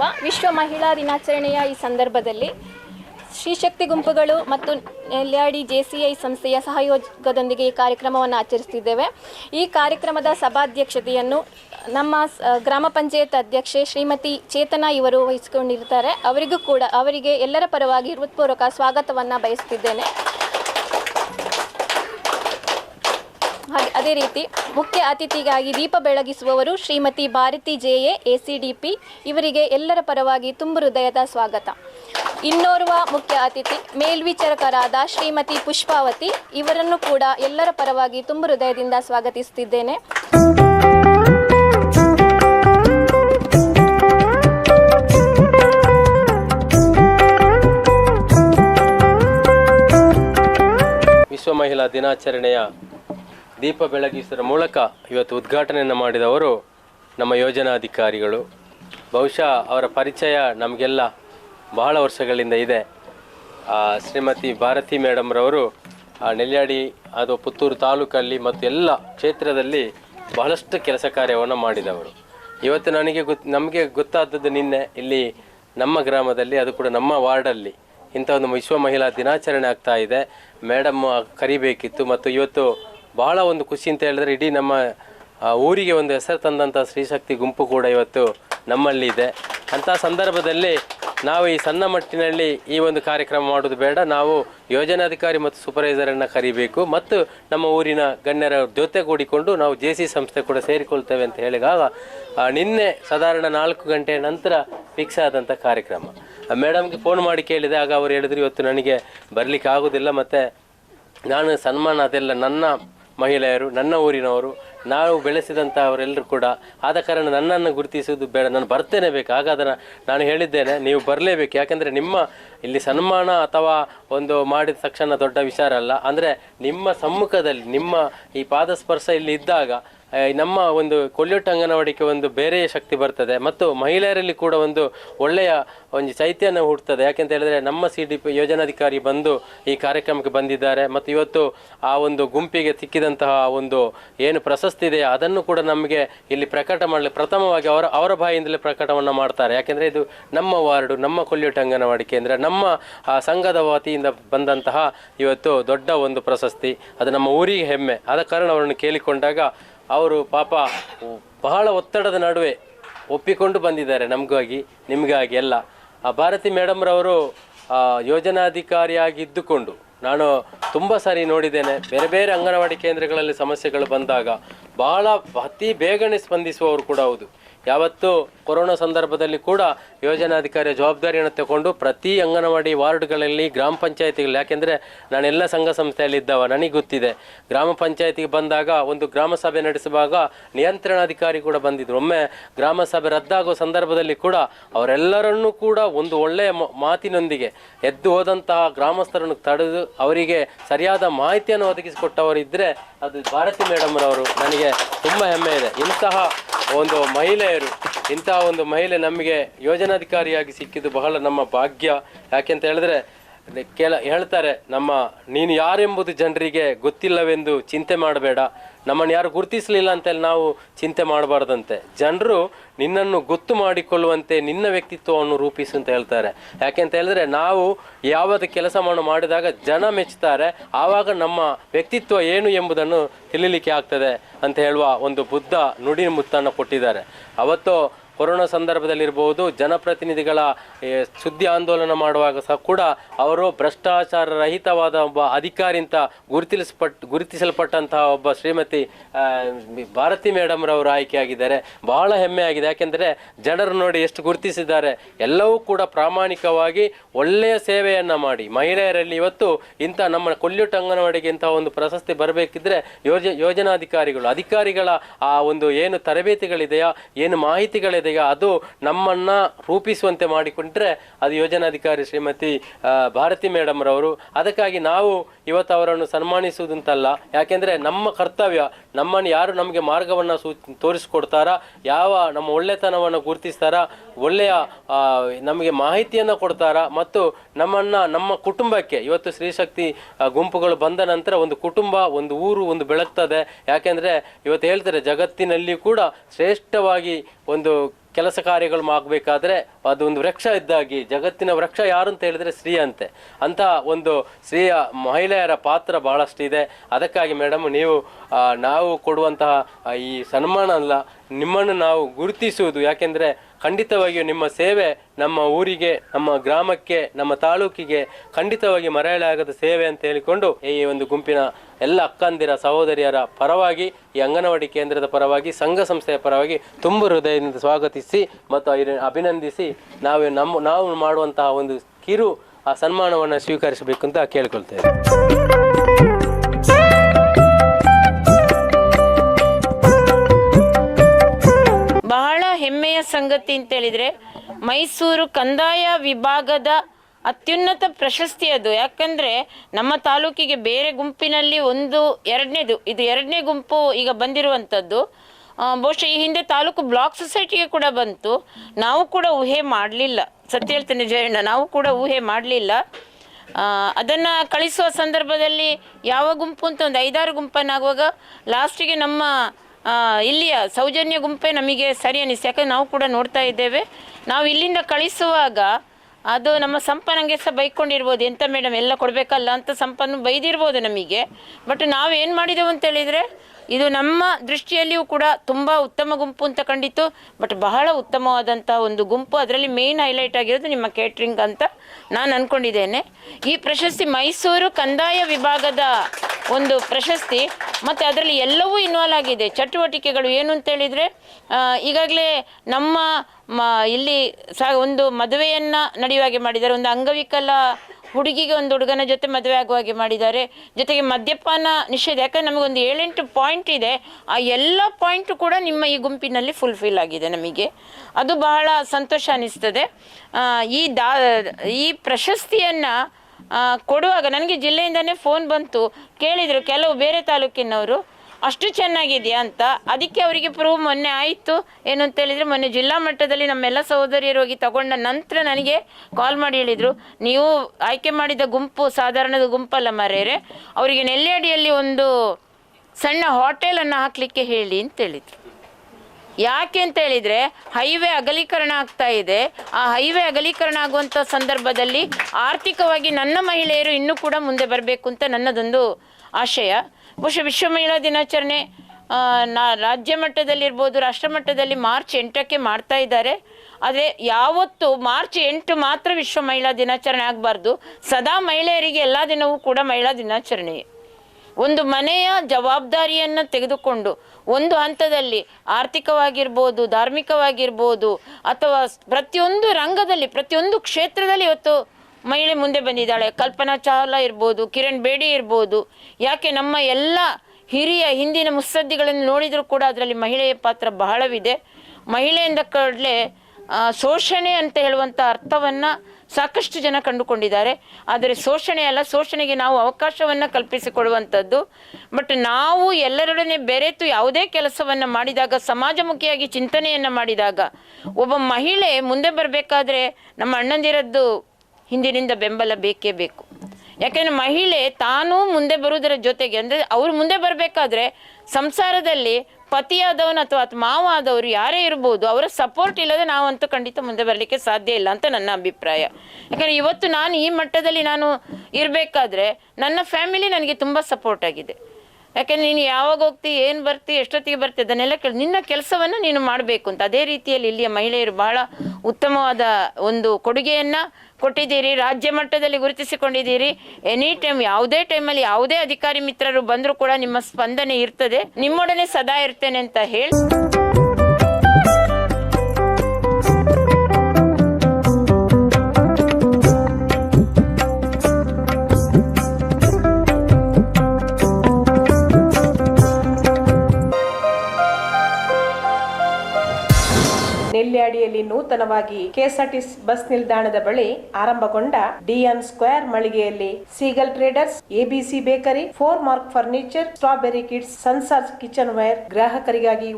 ಆಚರಿಸುತ್ತಿರುವ ವಿಶ್ವ ಮಹಿಳಾ ದಿನಾಚರಣೆಯ ಈ ಸಂದರ್ಭದಲ್ಲಿ ಶ್ರೀಶಕ್ತಿ ಗುಂಪುಗಳು ಮತ್ತು ನೆಲ್ಯಾಡಿ ಜೆ ಸಿ ಐ ಸಂಸ್ಥೆಯ ಸಹಯೋಗದೊಂದಿಗೆ ಈ ಕಾರ್ಯಕ್ರಮವನ್ನು ಆಚರಿಸುತ್ತಿದ್ದೇವೆ. ಈ ಕಾರ್ಯಕ್ರಮದ ಸಭಾಧ್ಯಕ್ಷತೆಯನ್ನು ನಮ್ಮ ಗ್ರಾಮ ಪಂಚಾಯತ್ ಅಧ್ಯಕ್ಷೆ ಶ್ರೀಮತಿ ಚೇತನಾ ಇವರು ವಹಿಸಿಕೊಂಡಿರ್ತಾರೆ ಅವರಿಗೂ ಕೂಡ ಅವರಿಗೆ ಎಲ್ಲರ ಪರವಾಗಿ ಹೃತ್ಪೂರ್ವಕ ಸ್ವಾಗತವನ್ನು ಬಯಸುತ್ತಿದ್ದೇನೆ. ಹಾಗೆ ಅದೇ ರೀತಿ ಮುಖ್ಯ ಅತಿಥಿಗಾಗಿ ದೀಪ ಬೆಳಗಿಸುವವರು ಶ್ರೀಮತಿ ಭಾರತಿ ಜೆ ಎ ಇವರಿಗೆ ಎಲ್ಲರ ಪರವಾಗಿ ತುಂಬು ಹೃದಯದ ಸ್ವಾಗತ. ಇನ್ನೋರ್ವ ಮುಖ್ಯ ಅತಿಥಿ, ಮೇಲ್ವಿಚಾರಕರಾದ ಶ್ರೀಮತಿ ಪುಷ್ಪಾವತಿ, ಇವರನ್ನು ಕೂಡ ಎಲ್ಲರ ಪರವಾಗಿ ತುಂಬು ಹೃದಯದಿಂದ ಸ್ವಾಗತಿಸುತ್ತಿದ್ದೇನೆ. ವಿಶ್ವ ಮಹಿಳಾ ದಿನಾಚರಣೆಯ ದೀಪ ಬೆಳಗಿಸುವ ಮೂಲಕ ಇವತ್ತು ಉದ್ಘಾಟನೆಯನ್ನು ಮಾಡಿದವರು ನಮ್ಮ ಯೋಜನಾಧಿಕಾರಿಗಳು. ಬಹುಶಃ ಅವರ ಪರಿಚಯ ನಮಗೆಲ್ಲ ಬಹಳ ವರ್ಷಗಳಿಂದ ಇದೆ. ಶ್ರೀಮತಿ ಭಾರತಿ ಮೇಡಮ್ರವರು ನೆಲ್ಯಾಡಿ, ಅದು ಪುತ್ತೂರು ತಾಲೂಕಲ್ಲಿ ಮತ್ತು ಎಲ್ಲ ಕ್ಷೇತ್ರದಲ್ಲಿ ಬಹಳಷ್ಟು ಕೆಲಸ ಕಾರ್ಯವನ್ನು ಮಾಡಿದವರು. ಇವತ್ತು ನನಗೆ ಗೊತ್ತು ನಮಗೆ ಗೊತ್ತಾದದ್ದು ನಿನ್ನೆ ಇಲ್ಲಿ ನಮ್ಮ ಗ್ರಾಮದಲ್ಲಿ, ಅದು ಕೂಡ ನಮ್ಮ ವಾರ್ಡಲ್ಲಿ ಇಂಥ ಒಂದು ವಿಶ್ವ ಮಹಿಳಾ ದಿನಾಚರಣೆ ಆಗ್ತಾ ಇದೆ. ಮೇಡಮ್ ಕರಿಬೇಕಿತ್ತು ಮತ್ತು ಇವತ್ತು ಬಹಳ ಒಂದು ಖುಷಿ ಅಂತ ಹೇಳಿದ್ರೆ ಇಡೀ ನಮ್ಮ ಊರಿಗೆ ಒಂದು ಹೆಸರು ತಂದಂಥ ಸ್ತ್ರೀಶಕ್ತಿ ಗುಂಪು ಕೂಡ ಇವತ್ತು ನಮ್ಮಲ್ಲಿ ಇದೆ. ಅಂಥ ಸಂದರ್ಭದಲ್ಲಿ ನಾವು ಈ ಸಣ್ಣ ಮಟ್ಟಿನಲ್ಲಿ ಈ ಒಂದು ಕಾರ್ಯಕ್ರಮ ಮಾಡೋದು ಬೇಡ. ನಾವು ಯೋಜನಾಧಿಕಾರಿ ಮತ್ತು ಸೂಪರ್ವೈಸರನ್ನು ಕರಿಬೇಕು. ಮತ್ತು ನಮ್ಮ ಊರಿನ ಗಣ್ಯರ ಜೊತೆಗೂಡಿಕೊಂಡು ನಾವು ಜೆ ಸಿ ಸಂಸ್ಥೆ ಕೂಡ ಸೇರಿಕೊಳ್ತೇವೆ ಅಂತ ಹೇಳಿದಾಗ ನಿನ್ನೆ ಸಾಧಾರಣ ನಾಲ್ಕು ಗಂಟೆ ನಂತರ ಫಿಕ್ಸ್ ಆದಂಥ ಕಾರ್ಯಕ್ರಮ. ಮೇಡಮ್ಗೆ ಫೋನ್ ಮಾಡಿ ಕೇಳಿದೆ. ಆಗ ಅವರು ಹೇಳಿದ್ರು, ಇವತ್ತು ನನಗೆ ಬರಲಿಕ್ಕೆ ಆಗೋದಿಲ್ಲ ಮತ್ತು ನಾನು ಸನ್ಮಾನ ಅದೆಲ್ಲ ನನ್ನ ಮಹಿಳೆಯರು, ನನ್ನ ಊರಿನವರು, ನಾವು ಬೆಳೆಸಿದಂಥ ಅವರೆಲ್ಲರೂ ಕೂಡ ಆದ ಕಾರಣ ನನ್ನನ್ನು ಗುರುತಿಸುವುದು ಬೇಡ. ನಾನು ಬರ್ತೇನೆ ಬೇಕು. ಹಾಗಾದ್ರೆ ನಾನು ಹೇಳಿದ್ದೇನೆ, ನೀವು ಬರಲೇಬೇಕು. ಯಾಕೆಂದರೆ ನಿಮ್ಮ ಇಲ್ಲಿ ಸನ್ಮಾನ ಅಥವಾ ಒಂದು ಮಾಡಿದ ತಕ್ಷಣ ದೊಡ್ಡ ವಿಚಾರ ಅಲ್ಲ. ಅಂದರೆ ನಿಮ್ಮ ಸಮ್ಮುಖದಲ್ಲಿ, ನಿಮ್ಮ ಈ ಪಾದಸ್ಪರ್ಶ ಇಲ್ಲಿ ಇದ್ದಾಗ ನಮ್ಮ ಒಂದು ಕೊಲ್ಯೂಟ್ ಅಂಗನವಾಡಿಗೆ ಒಂದು ಬೇರೆ ಶಕ್ತಿ ಬರ್ತದೆ ಮತ್ತು ಮಹಿಳೆಯರಲ್ಲಿ ಕೂಡ ಒಂದು ಒಳ್ಳೆಯ ಒಂದು ಚೈತನ್ಯ ಹುಟ್ಟುತ್ತದೆ. ಯಾಕೆಂತ ಹೇಳಿದ್ರೆ ನಮ್ಮ ಸಿ ಡಿ ಪಿ ಯೋಜನಾಧಿಕಾರಿ ಬಂದು ಈ ಕಾರ್ಯಕ್ರಮಕ್ಕೆ ಬಂದಿದ್ದಾರೆ ಮತ್ತು ಇವತ್ತು ಆ ಒಂದು ಗುಂಪಿಗೆ ಸಿಕ್ಕಿದಂತಹ ಒಂದು ಏನು ಪ್ರಶಸ್ತಿ ಇದೆ ಅದನ್ನು ಕೂಡ ನಮಗೆ ಇಲ್ಲಿ ಪ್ರಕಟ ಮಾಡಲಿ ಪ್ರಥಮವಾಗಿ ಅವರ ಅವರ ಬಾಯಿಂದಲೇ ಪ್ರಕಟವನ್ನು ಮಾಡ್ತಾರೆ. ಯಾಕೆಂದರೆ ಇದು ನಮ್ಮ ವಾರ್ಡು, ನಮ್ಮ ಕೊಲ್ಯೂಟ್ ಅಂಗನವಾಡಿ ಕೇಂದ್ರ, ನಮ್ಮ, ಆ, ಸಂಘದ ವತಿಯಿಂದ ಬಂದಂತಹ ಇವತ್ತು ದೊಡ್ಡ ಒಂದು ಪ್ರಶಸ್ತಿ. ಅದು ನಮ್ಮ ಊರಿಗೆ ಹೆಮ್ಮೆ. ಆದ ಕಾರಣ ಅವರನ್ನು ಕೇಳಿಕೊಂಡಾಗ ಅವರು ಪಾಪ ಬಹಳ ಒತ್ತಡದ ನಡುವೆ ಒಪ್ಪಿಕೊಂಡು ಬಂದಿದ್ದಾರೆ ನಮಗಾಗಿ, ನಿಮಗಾಗಿ ಎಲ್ಲ. ಆ ಭಾರತಿ ಮೇಡಮ್ರವರು ಯೋಜನಾಧಿಕಾರಿಯಾಗಿ ಇದ್ದುಕೊಂಡು ನಾನು ತುಂಬ ಸಾರಿ ನೋಡಿದ್ದೇನೆ. ಬೇರೆ ಬೇರೆ ಅಂಗನವಾಡಿ ಕೇಂದ್ರಗಳಲ್ಲಿ ಸಮಸ್ಯೆಗಳು ಬಂದಾಗ ಬಹಳ ಅತಿ ಬೇಗನೆ ಸ್ಪಂದಿಸುವವರು ಕೂಡ ಹೌದು. ಯಾವತ್ತು ಕೊರೋನಾ ಸಂದರ್ಭದಲ್ಲಿ ಕೂಡ ಯೋಜನಾಧಿಕಾರಿಯ ಜವಾಬ್ದಾರಿಯನ್ನು ತಗೊಂಡು ಪ್ರತಿ ಅಂಗನವಾಡಿ ವಾರ್ಡ್ಗಳಲ್ಲಿ ಗ್ರಾಮ ಪಂಚಾಯತಿಗಳು, ಯಾಕೆಂದರೆ ನಾನೆಲ್ಲ ಸಂಘ ಸಂಸ್ಥೆಯಲ್ಲಿದ್ದವ ನನಗೆ ಗೊತ್ತಿದೆ. ಗ್ರಾಮ ಪಂಚಾಯತಿಗೆ ಬಂದಾಗ ಒಂದು ಗ್ರಾಮ ಸಭೆ ನಡೆಸುವಾಗ ನಿಯಂತ್ರಣಾಧಿಕಾರಿ ಕೂಡ ಬಂದಿದ್ದರು ಒಮ್ಮೆ ಗ್ರಾಮ ಸಭೆ ರದ್ದಾಗುವ ಸಂದರ್ಭದಲ್ಲಿ ಕೂಡ ಅವರೆಲ್ಲರನ್ನೂ ಕೂಡ ಒಂದು ಒಳ್ಳೆಯ ಮಾತಿನೊಂದಿಗೆ ಎದ್ದು ಹೋದಂತಹ ಗ್ರಾಮಸ್ಥರನ್ನು ತಡೆದು ಅವರಿಗೆ ಸರಿಯಾದ ಮಾಹಿತಿಯನ್ನು ಒದಗಿಸಿಕೊಟ್ಟವರಿದ್ದರೆ ಅದು ಭಾರತಿ ಮೇಡಮ್ರವರು ನನಗೆ ತುಂಬ ಹೆಮ್ಮೆ ಇದೆ. ಇಂತಹ ಒಂದು ಮಹಿಳೆಯರು, ಇಂತಹ ಒಂದು ಮಹಿಳೆ ನಮಗೆ ಯೋಜನಾಧಿಕಾರಿಯಾಗಿ ಸಿಕ್ಕಿದ್ದು ಬಹಳ ನಮ್ಮ ಭಾಗ್ಯ. ಯಾಕೆಂತ ಹೇಳಿದ್ರೆ ಕೆಲ ಹೇಳ್ತಾರೆ, ನಮ್ಮ ನೀನು ಯಾರೆಂಬುದು ಜನರಿಗೆ ಗೊತ್ತಿಲ್ಲವೆಂದು ಚಿಂತೆ ಮಾಡಬೇಡ. ನಮ್ಮನ್ನು ಯಾರು ಗುರುತಿಸಲಿಲ್ಲ ಅಂತೇಳಿ ನಾವು ಚಿಂತೆ ಮಾಡಬಾರ್ದಂತೆ. ಜನರು ನಿನ್ನನ್ನು ಗೊತ್ತು ಮಾಡಿಕೊಳ್ಳುವಂತೆ ನಿನ್ನ ವ್ಯಕ್ತಿತ್ವವನ್ನು ರೂಪಿಸು ಅಂತ ಹೇಳ್ತಾರೆ. ಯಾಕೆಂತ ಹೇಳಿದ್ರೆ ನಾವು ಯಾವುದು ಕೆಲಸವನ್ನು ಮಾಡಿದಾಗ ಜನ ಮೆಚ್ಚುತ್ತಾರೆ ಆವಾಗ ನಮ್ಮ ವ್ಯಕ್ತಿತ್ವ ಏನು ಎಂಬುದನ್ನು ತಿಳಿಲಿಕ್ಕೆ ಆಗ್ತದೆ ಅಂತ ಹೇಳುವ ಒಂದು ಬುದ್ಧ ನುಡಿ ಮುತ್ತನ್ನು ಕೊಟ್ಟಿದ್ದಾರೆ. ಅವತ್ತು ಕೊರೋನಾ ಸಂದರ್ಭದಲ್ಲಿರ್ಬೋದು ಜನಪ್ರತಿನಿಧಿಗಳ ಸುದ್ದಿ ಆಂದೋಲನ ಮಾಡುವಾಗ ಸಹ ಕೂಡ ಅವರು ಭ್ರಷ್ಟಾಚಾರ ರಹಿತವಾದ ಒಬ್ಬ ಅಧಿಕಾರಿ ಅಂತ ಗುರುತಿಸಲ್ಪಟ್ ಗುರುತಿಸಲ್ಪಟ್ಟಂತಹ ಒಬ್ಬ ಶ್ರೀಮತಿ ಭಾರತಿ ಮೇಡಮ್ರವರು ಆಯ್ಕೆಯಾಗಿದ್ದಾರೆ. ಬಹಳ ಹೆಮ್ಮೆ ಆಗಿದೆ. ಯಾಕೆಂದರೆ ಜನರು ನೋಡಿ ಎಷ್ಟು ಗುರುತಿಸಿದ್ದಾರೆ. ಎಲ್ಲವೂ ಕೂಡ ಪ್ರಾಮಾಣಿಕವಾಗಿ ಒಳ್ಳೆಯ ಸೇವೆಯನ್ನು ಮಾಡಿ. ಮಹಿಳೆಯರಲ್ಲಿ ಇವತ್ತು ಇಂಥ ನಮ್ಮ ಕೊಲ್ಯೂಟ್ ಅಂಗನವಾಡಿಗೆ ಇಂತಹ ಒಂದು ಪ್ರಶಸ್ತಿ ಬರಬೇಕಿದ್ರೆ ಯೋಜ, ಯೋಜನಾಧಿಕಾರಿಗಳು, ಅಧಿಕಾರಿಗಳ ಆ ಒಂದು ಏನು ತರಬೇತಿಗಳಿದೆಯಾ, ಏನು ಮಾಹಿತಿಗಳಿದೆಯಾ ಅದು ನಮ್ಮನ್ನು ರೂಪಿಸುವಂತೆ ಮಾಡಿಕೊಂಡ್ರೆ ಅದು ಯೋಜನಾಧಿಕಾರಿ ಶ್ರೀಮತಿ ಭಾರತಿ ಮೇಡಮ್ ರವರು ಅದಕ್ಕಾಗಿ ನಾವು ಇವತ್ತು ಅವರನ್ನು ಸನ್ಮಾನಿಸುವುದಂತಲ್ಲ, ಯಾಕೆಂದರೆ ನಮ್ಮ ಕರ್ತವ್ಯ, ನಮ್ಮನ್ನು ಯಾರು ನಮಗೆ ಮಾರ್ಗವನ್ನು ಸೂ, ತೋರಿಸ್ಕೊಡ್ತಾರಾ, ಯಾವ ನಮ್ಮ ಒಳ್ಳೆತನವನ್ನು ಗುರುತಿಸ್ತಾರಾ, ಒಳ್ಳೆಯ ನಮಗೆ ಮಾಹಿತಿಯನ್ನು ಕೊಡ್ತಾರಾ, ಮತ್ತು ನಮ್ಮನ್ನು, ನಮ್ಮ ಕುಟುಂಬಕ್ಕೆ, ಇವತ್ತು ಸ್ತ್ರೀಶಕ್ತಿ ಗುಂಪುಗಳು ಬಂದ ನಂತರ ಒಂದು ಕುಟುಂಬ, ಒಂದು ಊರು, ಒಂದು ಬೆಳಗ್ತದೆ. ಯಾಕೆಂದರೆ ಇವತ್ತು ಹೇಳ್ತಾರೆ, ಜಗತ್ತಿನಲ್ಲಿ ಕೂಡ ಶ್ರೇಷ್ಠವಾಗಿ ಒಂದು ಕೆಲಸ ಕಾರ್ಯಗಳು ಆಗಬೇಕಾದ್ರೆ ಅದೊಂದು ವೃಕ್ಷ ಇದ್ದಾಗಿ, ಜಗತ್ತಿನ ವೃಕ್ಷ ಯಾರು ಅಂತ ಹೇಳಿದ್ರೆ ಸ್ತ್ರೀ ಅಂತೆ. ಅಂತ ಒಂದು ಸ್ತ್ರೀಯ ಮಹಿಳೆಯರ ಪಾತ್ರ ಬಹಳಷ್ಟಿದೆ ಅದಕ್ಕಾಗಿ ಮೇಡಮ್ ನೀವು ನಾವು ಕೊಡುವಂತಹ ಈ ಸನ್ಮಾನ ಅಲ್ಲ, ನಿಮ್ಮನ್ನು ನಾವು ಗುರುತಿಸುವುದು. ಯಾಕೆಂದ್ರೆ ಖಂಡಿತವಾಗಿಯೂ ನಿಮ್ಮ ಸೇವೆ ನಮ್ಮ ಊರಿಗೆ, ನಮ್ಮ ಗ್ರಾಮಕ್ಕೆ, ನಮ್ಮ ತಾಲೂಕಿಗೆ ಖಂಡಿತವಾಗಿ ಮರೆಯಲಾಗದ ಸೇವೆ ಅಂತ ಹೇಳಿಕೊಂಡು ಈ ಒಂದು ಗುಂಪಿನ ಎಲ್ಲ ಅಕ್ಕಂದಿರ ಸಹೋದರಿಯರ ಪರವಾಗಿ, ಈ ಅಂಗನವಾಡಿ ಕೇಂದ್ರದ ಪರವಾಗಿ, ಸಂಘ ಸಂಸ್ಥೆಯ ಪರವಾಗಿ ತುಂಬ ಹೃದಯದಿಂದ ಸ್ವಾಗತಿಸಿ ಮತ್ತು ಅಭಿನಂದಿಸಿ ನಾವು ನಮ್ಮ, ನಾವು ಮಾಡುವಂತಹ ಒಂದು ಕಿರು ಆ ಸನ್ಮಾನವನ್ನು ಸ್ವೀಕರಿಸಬೇಕು ಅಂತ ಕೇಳ್ಕೊಳ್ತೇವೆ. ಬಹಳ ಹೆಮ್ಮೆಯ ಸಂಗತಿ ಅಂತ ಹೇಳಿದ್ರೆ ಮೈಸೂರು ಕಂದಾಯ ವಿಭಾಗದ ಅತ್ಯುನ್ನತ ಪ್ರಶಸ್ತಿ ಅದು. ಯಾಕಂದ್ರೆ ನಮ್ಮ ತಾಲೂಕಿಗೆ ಬೇರೆ ಗುಂಪಿನಲ್ಲಿ ಒಂದು ಎರಡನೇದು, ಇದು ಎರಡನೇ ಗುಂಪು ಈಗ ಬಂದಿರುವಂಥದ್ದು ಬಹುಶಃ ಈ ಹಿಂದೆ ತಾಲೂಕು ಬ್ಲಾಕ್ ಸೊಸೈಟಿಗೆ ಕೂಡ ಬಂತು. ನಾವು ಕೂಡ ಊಹೆ ಮಾಡಲಿಲ್ಲ. ಸತ್ಯ ಹೇಳ್ತೇನೆ ಜಯಣ್ಣ, ನಾವು ಕೂಡ ಊಹೆ ಮಾಡಲಿಲ್ಲ. ಅದನ್ನು ಕಳಿಸುವ ಸಂದರ್ಭದಲ್ಲಿ ಯಾವ ಗುಂಪು ಅಂತ ಒಂದು ಐದಾರು ಗುಂಪನ್ನಾಗುವಾಗ ಲಾಸ್ಟಿಗೆ ನಮ್ಮ ಇಲ್ಲಿಯ ಸೌಜನ್ಯ ಗುಂಪೇ ನಮಗೆ ಸರಿ ಅನಿಸ್ತು ಯಾಕಂದ್ರೆ ನಾವು ಕೂಡ ನೋಡ್ತಾ ಇದ್ದೇವೆ. ನಾವು ಇಲ್ಲಿಂದ ಕಳಿಸುವಾಗ ಅದು ನಮ್ಮ ಸಂಪನಂಗೆ ಸಹ ಬೈಕೊಂಡಿರ್ಬೋದು. ಎಂತ ಮೇಡಮ್, ಎಲ್ಲ ಕೊಡಬೇಕಲ್ಲ ಅಂತ ಸಂಪನ್ನು ಬೈದಿರ್ಬೋದು ನಮಗೆ. ಬಟ್ ನಾವೇನು ಮಾಡಿದೆವು ಅಂತ ಹೇಳಿದರೆ ಇದು ನಮ್ಮ ದೃಷ್ಟಿಯಲ್ಲಿಯೂ ಕೂಡ ತುಂಬ ಉತ್ತಮ ಗುಂಪು ಅಂತ ಕಂಡಿತ್ತು. ಬಟ್ ಬಹಳ ಉತ್ತಮವಾದಂಥ ಒಂದು ಗುಂಪು. ಅದರಲ್ಲಿ ಮೇನ್ ಹೈಲೈಟ್ ಆಗಿರೋದು ನಿಮ್ಮ ಕೇಟ್ರಿಂಗ್ ಅಂತ ನಾನು ಅಂದ್ಕೊಂಡಿದ್ದೇನೆ ಈ ಪ್ರಶಸ್ತಿ ಮೈಸೂರು ಕಂದಾಯ ವಿಭಾಗದ ಒಂದು ಪ್ರಶಸ್ತಿ. ಮತ್ತು ಅದರಲ್ಲಿ ಎಲ್ಲವೂ ಇನ್ವಾಲ್ವ್ ಆಗಿದೆ. ಚಟುವಟಿಕೆಗಳು ಏನು ಅಂತ ಹೇಳಿದರೆ ಈಗಾಗಲೇ ನಮ್ಮ ಮ, ಇಲ್ಲಿ ಸ, ಒಂದು ಮದುವೆಯನ್ನು ನಡೆಯುವ ಹಾಗೆ ಮಾಡಿದ್ದಾರೆ. ಒಂದು ಅಂಗವಿಕಲ ಹುಡುಗಿಗೆ ಒಂದು ಹುಡುಗನ ಜೊತೆ ಮದುವೆ ಆಗುವ ಹಾಗೆ ಮಾಡಿದ್ದಾರೆ. ಜೊತೆಗೆ ಮದ್ಯಪಾನ ನಿಷೇಧ, ಯಾಕಂದ್ರೆ ನಮಗೊಂದು ಏಳೆಂಟು ಪಾಯಿಂಟ್ ಇದೆ. ಆ ಎಲ್ಲ ಪಾಯಿಂಟು ಕೂಡ ನಿಮ್ಮ ಈ ಗುಂಪಿನಲ್ಲಿ ಫುಲ್ಫಿಲ್ ಆಗಿದೆ ನಮಗೆ. ಅದು ಬಹಳ ಸಂತೋಷ ಅನಿಸ್ತದೆ. ಈ ದಾ, ಈ ಪ್ರಶಸ್ತಿಯನ್ನು ಕೊಡುವಾಗ, ನನಗೆ ಜಿಲ್ಲೆಯಿಂದನೇ ಫೋನ್ ಬಂತು. ಕೇಳಿದರು, ಕೆಲವು ಬೇರೆ ತಾಲೂಕಿನವರು. ಅಷ್ಟು ಚೆನ್ನಾಗಿದೆಯಾ ಅಂತ. ಅದಕ್ಕೆ ಅವರಿಗೆ ಪ್ರೂವ್ ಮೊನ್ನೆ ಆಯಿತು. ಏನು ಅಂತ ಹೇಳಿದರೆ ಮೊನ್ನೆ ಜಿಲ್ಲಾ ಮಟ್ಟದಲ್ಲಿ ನಮ್ಮೆಲ್ಲ ಸಹೋದರಿಯರು ಹೋಗಿ ತಗೊಂಡ ನಂತರ ನನಗೆ ಕಾಲ್ ಮಾಡಿ ಹೇಳಿದರು. ನೀವು ಆಯ್ಕೆ ಮಾಡಿದ ಗುಂಪು, ಸಾಧಾರಣದ ಗುಂಪಲ್ಲ ಮರೆಯರೆ ಅವರಿಗೆ ನೆಲ್ಯಾಡಿಯಲ್ಲಿ ಒಂದು ಸಣ್ಣ ಹೋಟೆಲನ್ನು ಹಾಕಲಿಕ್ಕೆ ಹೇಳಿ ಅಂತ ಹೇಳಿದರು. ಯಾಕೆ ಅಂತ ಹೇಳಿದರೆ ಹೈವೇ ಅಗಲೀಕರಣ ಆಗ್ತಾ ಇದೆ. ಆ ಹೈವೇ ಅಗಲೀಕರಣ ಆಗುವಂಥ ಸಂದರ್ಭದಲ್ಲಿ ಆರ್ಥಿಕವಾಗಿ ನನ್ನ ಮಹಿಳೆಯರು ಇನ್ನೂ ಕೂಡ ಮುಂದೆ ಬರಬೇಕು ಅಂತ ನನ್ನದೊಂದು ಆಶಯ. ಬಹುಶಃ ವಿಶ್ವ ಮಹಿಳಾ ದಿನಾಚರಣೆ ನಾ ರಾಜ್ಯ ಮಟ್ಟದಲ್ಲಿರ್ಬೋದು ರಾಷ್ಟ್ರ ಮಟ್ಟದಲ್ಲಿ ಮಾರ್ಚ್ ಎಂಟಕ್ಕೆ ಮಾಡ್ತಾ ಇದ್ದಾರೆ. ಆದರೆ ಯಾವತ್ತು ಮಾರ್ಚ್ ಎಂಟು ಮಾತ್ರ ವಿಶ್ವ ಮಹಿಳಾ ದಿನಾಚರಣೆ ಆಗಬಾರ್ದು. ಸದಾ ಮಹಿಳೆಯರಿಗೆ ಎಲ್ಲ ದಿನವೂ ಕೂಡ ಮಹಿಳಾ ದಿನಾಚರಣೆ. ಒಂದು ಮನೆಯ ಜವಾಬ್ದಾರಿಯನ್ನು ತೆಗೆದುಕೊಂಡು ಒಂದು ಹಂತದಲ್ಲಿ ಆರ್ಥಿಕವಾಗಿರ್ಬೋದು, ಧಾರ್ಮಿಕವಾಗಿರ್ಬೋದು, ಅಥವಾ ಪ್ರತಿಯೊಂದು ರಂಗದಲ್ಲಿ, ಪ್ರತಿಯೊಂದು ಕ್ಷೇತ್ರದಲ್ಲಿ ಇವತ್ತು ಮಹಿಳೆ ಮುಂದೆ ಬಂದಿದ್ದಾಳೆ. ಕಲ್ಪನಾ ಚಾವ್ಲಾ ಇರ್ಬೋದು, ಕಿರಣ್ ಬೇಡಿ ಇರ್ಬೋದು, ಯಾಕೆ ನಮ್ಮ ಎಲ್ಲ ಹಿರಿಯ ಹಿಂದಿನ ಮುತ್ಸದ್ದಿಗಳನ್ನು ನೋಡಿದರೂ ಕೂಡ ಅದರಲ್ಲಿ ಮಹಿಳೆಯ ಪಾತ್ರ ಬಹಳವಿದೆ. ಮಹಿಳೆಯಿಂದ ಕಡಲೆ ಶೋಷಣೆ ಅಂತ ಹೇಳುವಂಥ ಅರ್ಥವನ್ನು ಸಾಕಷ್ಟು ಜನ ಕಂಡುಕೊಂಡಿದ್ದಾರೆ. ಆದರೆ ಶೋಷಣೆ ಅಲ್ಲ, ಶೋಷಣೆಗೆ ನಾವು ಅವಕಾಶವನ್ನು ಕಲ್ಪಿಸಿಕೊಡುವಂಥದ್ದು. ಬಟ್ ನಾವು ಎಲ್ಲರೊಡನೆ ಬೆರೆತು ಯಾವುದೇ ಕೆಲಸವನ್ನು ಮಾಡಿದಾಗ, ಸಮಾಜಮುಖಿಯಾಗಿ ಚಿಂತನೆಯನ್ನು ಮಾಡಿದಾಗ, ಒಬ್ಬ ಮಹಿಳೆ ಮುಂದೆ ಬರಬೇಕಾದ್ರೆ ನಮ್ಮ ಅಣ್ಣಂದಿರದ್ದು ಹಿಂದಿನಿಂದ ಬೆಂಬಲ ಬೇಕೇ ಬೇಕು. ಯಾಕೆಂದರೆ ಮಹಿಳೆ ತಾನೂ ಮುಂದೆ ಬರುವುದರ ಜೊತೆಗೆ, ಅಂದರೆ ಅವ್ರು ಮುಂದೆ ಬರಬೇಕಾದ್ರೆ ಸಂಸಾರದಲ್ಲಿ ಪತಿಯಾದವನು ಅಥವಾ ಆತ ಮಾವ ಆದವರು ಯಾರೇ ಇರ್ಬೋದು, ಅವರ ಸಪೋರ್ಟ್ ಇಲ್ಲದೆ ನಾವಂತೂ ಖಂಡಿತ ಮುಂದೆ ಬರಲಿಕ್ಕೆ ಸಾಧ್ಯ ಇಲ್ಲ ಅಂತ ನನ್ನ ಅಭಿಪ್ರಾಯ. ಯಾಕಂದರೆ ಇವತ್ತು ನಾನು ಈ ಮಟ್ಟದಲ್ಲಿ ನಾನು ಇರಬೇಕಾದ್ರೆ ನನ್ನ ಫ್ಯಾಮಿಲಿ ನನಗೆ ತುಂಬ ಸಪೋರ್ಟ್ ಆಗಿದೆ. ಯಾಕೆಂದ್ರೆ ನೀನು ಯಾವಾಗ ಹೋಗ್ತಿ, ಏನು ಬರ್ತಿ, ಎಷ್ಟೊತ್ತಿಗೆ ಬರ್ತಿ ಅದನ್ನೆಲ್ಲ ಕೇಳಿ, ನಿನ್ನ ಕೆಲಸವನ್ನು ನೀನು ಮಾಡಬೇಕು ಅಂತ. ಅದೇ ರೀತಿಯಲ್ಲಿ ಇಲ್ಲಿಯ ಮಹಿಳೆಯರು ಬಹಳ ಉತ್ತಮವಾದ ಒಂದು ಕೊಡುಗೆಯನ್ನು ಕೊಟ್ಟಿದ್ದೀರಿ, ರಾಜ್ಯ ಮಟ್ಟದಲ್ಲಿ ಗುರುತಿಸಿಕೊಂಡಿದ್ದೀರಿ. ಎನಿ ಟೈಮ್ ಯಾವುದೇ ಟೈಮಲ್ಲಿ ಯಾವುದೇ ಅಧಿಕಾರಿ ಮಿತ್ರರು ಬಂದರೂ ಕೂಡ ನಿಮ್ಮ ಸ್ಪಂದನೆ ಇರ್ತದೆ. ನಿಮ್ಮೊಡನೆ ಸದಾ ಇರ್ತೇನೆ ಅಂತ ಹೇಳಿ. ನೆಲ್ಯಾಡಿಯಲ್ಲಿ ನೂತನವಾಗಿ ಕೆಎಸ್ಆರ್ಟಿಸಿ ಬಸ್ ನಿಲ್ದಾಣದ ಬಳಿ ಆರಂಭಗೊಂಡ DN square ಮಳಿಗೆಯಲ್ಲಿ seagull traders, ABC bakery, four mark furniture, strawberry kids Sansar kitchenware ಗ್ರಾಹಕರಿಗಾಗಿ